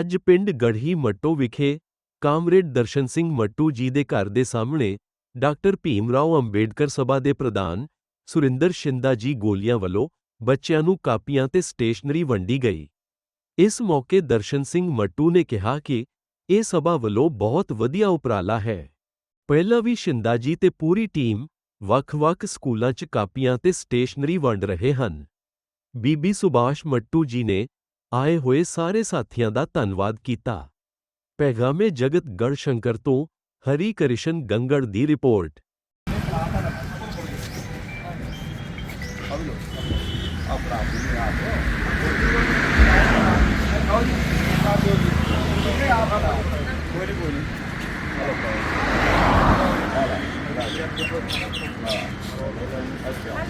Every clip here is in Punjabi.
ਅੱਜ ਪਿੰਡ ਗੜ੍ਹੀ ਮੱਟੋ ਵਿਖੇ ਕਾਮਰੇਡ ਦਰਸ਼ਨ ਸਿੰਘ ਮੱਟੂ ਜੀ ਦੇ ਘਰ ਦੇ ਸਾਹਮਣੇ ਡਾਕਟਰ ਭੀਮ ਰਾਓ ਅੰਬੇਡਕਰ ਸਭਾ ਦੇ ਪ੍ਰਧਾਨ ਸੁਰਿੰਦਰ ਸ਼ਿੰਦਾ ਜੀ ਗੋਲੀਆਂ ਵੱਲੋਂ ਬੱਚਿਆਂ ਨੂੰ ਕਾਪੀਆਂ ਤੇ ਸਟੇਸ਼ਨਰੀ ਵੰਡੀ ਗਈ। ਇਸ ਮੌਕੇ ਦਰਸ਼ਨ ਸਿੰਘ ਮੱਟੂ ਨੇ ਕਿਹਾ ਕਿ ਇਹ ਸਭਾ ਵੱਲੋਂ ਬਹੁਤ ਵਧੀਆ ਉਪਰਾਲਾ ਹੈ। ਪਹਿਲਾਂ ਵੀ ਸ਼ਿੰਦਾ ਜੀ ਤੇ ਪੂਰੀ ਟੀਮ ਵੱਖ-ਵੱਖ ਸਕੂਲਾਂ 'ਚ ਕਾਪੀਆਂ ਤੇ ਸਟੇਸ਼ਨਰੀ ਵੰਡ ਰਹੇ ਹਨ। ਬੀਬੀ ਸੁਭਾਸ਼ ਮੱਟੂ ਜੀ ਨੇ ਆਏ ਹੋਏ ਸਾਰੇ ਸਾਥੀਆਂ ਦਾ ਧੰਨਵਾਦ ਕੀਤਾ। ਪੈਗਾਮੇ ਜਗਤ ਗੜਸ਼ੰਕਰ ਤੋਂ ਹਰੀ ਕ੍ਰਿਸ਼ਨ ਗੰਗੜ ਦੀ ਰਿਪੋਰਟ। ਇੱਧਰ ਆ ਤੂੰ ਮੇਰੇ ਕੋਲ ਜਾਓ ਮੇਰੇ ਕੋਲੇ ਚੱਲ ਜਾਣਾ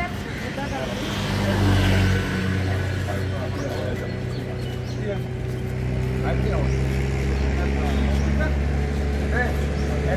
ਮੈਂ ਤਾਂ ਉਹ ਉਹਦੇ ਉੱਤੇ ਆ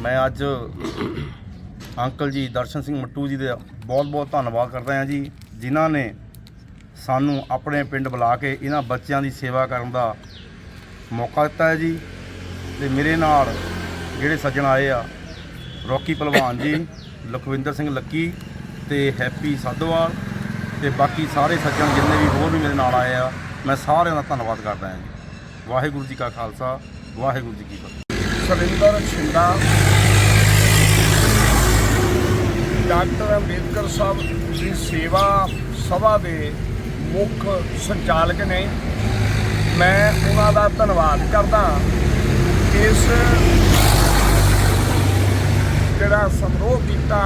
ਮੈਂ ਅੱਜ ਅੰਕਲ ਜੀ ਦਰਸ਼ਨ ਸਿੰਘ ਮੱਟੂ ਜੀ ਦਾ ਬਹੁਤ-ਬਹੁਤ ਧੰਨਵਾਦ ਕਰਦਾ ਹਾਂ ਜੀ, ਜਿਨ੍ਹਾਂ ਨੇ ਸਾਨੂੰ ਆਪਣੇ ਪਿੰਡ ਬੁਲਾ ਕੇ ਇਹਨਾਂ ਬੱਚਿਆਂ ਦੀ ਸੇਵਾ ਕਰਨ ਦਾ ਮੌਕਾ ਦਿੱਤਾ ਹੈ ਜੀ। ਤੇ ਮੇਰੇ ਨਾਲ ਜਿਹੜੇ ਸੱਜਣ ਆਏ ਆ, ਰੌਕੀ ਪਹਿਲਵਾਨ ਜੀ, ਲਖਵਿੰਦਰ ਸਿੰਘ ਲੱਕੀ ਤੇ ਹੈਪੀ ਸਾਧੋਵਾਲ ਤੇ ਬਾਕੀ ਸਾਰੇ ਸੱਜਣ ਜਿੰਨੇ ਵੀ ਹੋਰ ਵੀ ਮੇਰੇ ਨਾਲ ਆਏ ਆ, ਮੈਂ ਸਾਰਿਆਂ ਦਾ ਧੰਨਵਾਦ ਕਰਦਾ ਹਾਂ ਜੀ। ਵਾਹਿਗੁਰੂ ਜੀ ਕਾ ਖਾਲਸਾ, ਵਾਹਿਗੁਰੂ ਜੀ ਕੀ ਫਤਿਹ। ਸੁਰਿੰਦਰ ਛਿੰਦਾ ਡਾਕਟਰ ਅੰਬੇਦਕਰ ਸਾਹਿਬ ਦੀ ਸੇਵਾ ਸਭਾ ਦੇ ਮੁੱਖ ਸੰਚਾਲਕ ਨੇ। ਮੈਂ ਉਹਨਾਂ ਦਾ ਧੰਨਵਾਦ ਕਰਦਾ ਇਸ ਜਿਹੜਾ ਸਮਾਰੋਹ ਕੀਤਾ,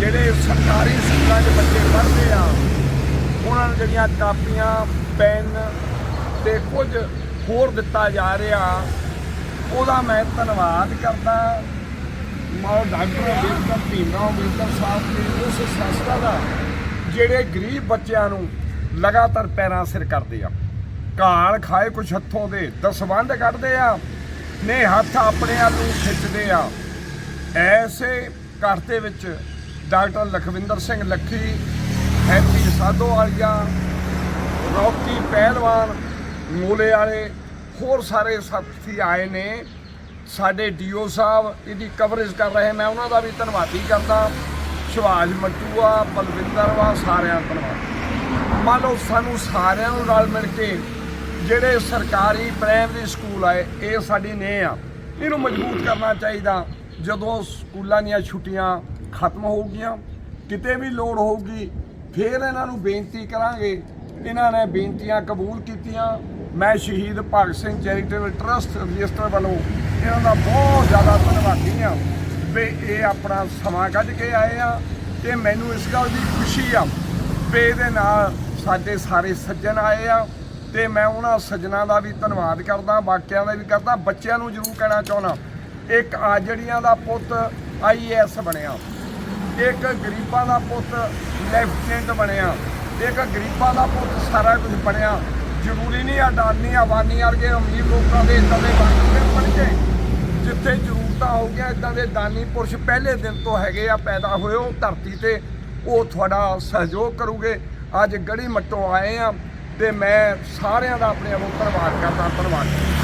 ਜਿਹੜੇ ਸਰਕਾਰੀ ਸਕੂਲਾਂ 'ਚ ਬੱਚੇ ਪੜ੍ਹਦੇ ਆ, ਉਹਨਾਂ ਨੂੰ ਜਿਹੜੀਆਂ ਕਾਪੀਆਂ, ਪੈਨ ਤੇ ਕੁਝ ਹੋਰ ਦਿੱਤਾ ਜਾ ਰਿਹਾ ਉਹਦਾ ਮੈਂ ਧੰਨਵਾਦ ਕਰਦਾ। ਮਾਂ ਡਾਕਟਰ ਅੰਬੇਦਕਰ ਭੀਮਰਾਓ ਅੰਬੇਦਕਰ ਸਾਹਿਬ ਦੀ ਉਸ ਸੰਸਥਾ ਦਾ, ਜਿਹੜੇ ਗਰੀਬ ਬੱਚਿਆਂ ਨੂੰ ਲਗਾਤਾਰ ਪੈਰਾਂ ਸਿਰ ਕਰਦੇ ਆ। ਘਾਲ ਖਾਏ ਕੁਛ ਹੱਥੋਂ ਦੇ, ਦਸਵੰਧ ਕੱਢਦੇ ਆ, ਨੇ ਹੱਥ ਆਪਣੇ ਆਪ ਨੂੰ ਖਿੱਚਦੇ ਆ। ਐਸੇ ਘਰ ਦੇ ਵਿੱਚ doctor Lakhwinder Singh Lakhi Happy Sadho Sadhowalia, Rocky ਪਹਿਲਵਾਨ, ਮੂਲੇ ਵਾਲੇ ਹੋਰ ਸਾਰੇ ਸਾਥੀ ਆਏ ਨੇ। ਸਾਡੇ ਡੀਓ ਸਾਹਿਬ ਇਹਦੀ ਕਵਰੇਜ ਕਰ ਰਹੇ ਮੈਂ ਉਹਨਾਂ ਦਾ ਵੀ ਧੰਨਵਾਦੀ ਕਰਦਾ। ਸ਼ਿਵਾਜ ਮਟੂਆ, ਬਲਵਿੰਦਰ ਵਾ, ਸਾਰਿਆਂ ਦਾ ਧੰਨਵਾਦ। ਮੰਨ ਲਓ ਸਾਨੂੰ ਸਾਰਿਆਂ ਨੂੰ ਰਲ ਮਿਲ ਕੇ ਜਿਹੜੇ ਸਰਕਾਰੀ ਪ੍ਰਾਇਮਰੀ ਸਕੂਲ ਆਏ ਇਹ ਸਾਡੀ ਨੇ ਆ। ਇਹਨੂੰ ਮਜ਼ਬੂਤ ਕਰਨਾ ਚਾਹੀਦਾ। ਜਦੋਂ ਸਕੂਲਾਂ ਦੀਆਂ ਛੁੱਟੀਆਂ ਖਤਮ ਹੋਊਗੀਆਂ, ਕਿਤੇ ਵੀ ਲੋੜ ਹੋਊਗੀ, ਫਿਰ ਇਹਨਾਂ ਨੂੰ ਬੇਨਤੀ ਕਰਾਂਗੇ। ਇਹਨਾਂ ਨੇ ਬੇਨਤੀਆਂ ਕਬੂਲ ਕੀਤੀਆਂ। ਮੈਂ Shaheed Bhagat Singh charitable trust register ਵੱਲੋਂ ਇਹਨਾਂ ਦਾ ਬਹੁਤ ਜ਼ਿਆਦਾ ਧੰਨਵਾਦੀ ਆ ਵੀ ਇਹ ਆਪਣਾ ਸਮਾਂ ਕੱਢ ਕੇ ਆਏ ਆ ਤੇ ਮੈਨੂੰ ਇਸ ਗੱਲ ਦੀ ਖੁਸ਼ੀ ਆ ਵੀ ਇਹਦੇ ਨਾਲ ਸਾਡੇ ਸਾਰੇ ਸੱਜਣ ਆਏ ਆ ਤੇ ਮੈਂ ਉਹਨਾਂ ਸੱਜਣਾ ਦਾ ਵੀ ਧੰਨਵਾਦ ਕਰਦਾ, ਬਾਕੀਆਂ ਦਾ ਵੀ ਕਰਦਾ, ਬੱਚਿਆਂ ਨੂੰ ਜ਼ਰੂਰ ਕਹਿਣਾ ਚਾਹੁੰਦਾ। ਇੱਕ ਆਜੜੀਆਂ ਦਾ ਪੁੱਤ ਆਈਏਐਸ ਬਣਿਆ, ਇੱਕ ਗਰੀਬਾਂ ਦਾ ਪੁੱਤ ਲੈਫਟੀਨੈਂਟ ਬਣਿਆ, ਇੱਕ ਗਰੀਬਾਂ ਦਾ ਪੁੱਤ ਸਾਰਾ ਕੁਝ ਬਣਿਆ ਜ਼ਰੂਰੀ ਨਹੀਂ ਅਡਾਨੀ ਆਵਾਨੀ ਵਰਗੇ ਅਮੀਰ ਲੋਕਾਂ ਦੇ ਇਦਾਂ ਦੇ ਬਣਦੇ ਬਣ ਕੇ। ਜਿੱਥੇ ਜ਼ਰੂਰਤਾਂ ਹੋ ਗਿਆ ਇਦਾਂ ਦੇ ਦਾਨੀ ਪੁਰਸ਼ ਪਹਿਲੇ ਦਿਨ ਤੋਂ ਹੈਗੇ ਆ, ਪੈਦਾ ਹੋਏ ਉਹ ਧਰਤੀ ਤੇ, ਉਹ ਤੁਹਾਡਾ ਸਹਿਯੋਗ ਕਰੂਗੇ। ਅੱਜ ਗੜੀ ਮੱਟੋਂ ਆਏ ਆ ਤੇ ਮੈਂ ਸਾਰਿਆਂ ਦਾ ਆਪਣੇ ਵੱਲੋਂ ਧੰਨਵਾਦ ਕਰਦਾ, ਧੰਨਵਾਦ।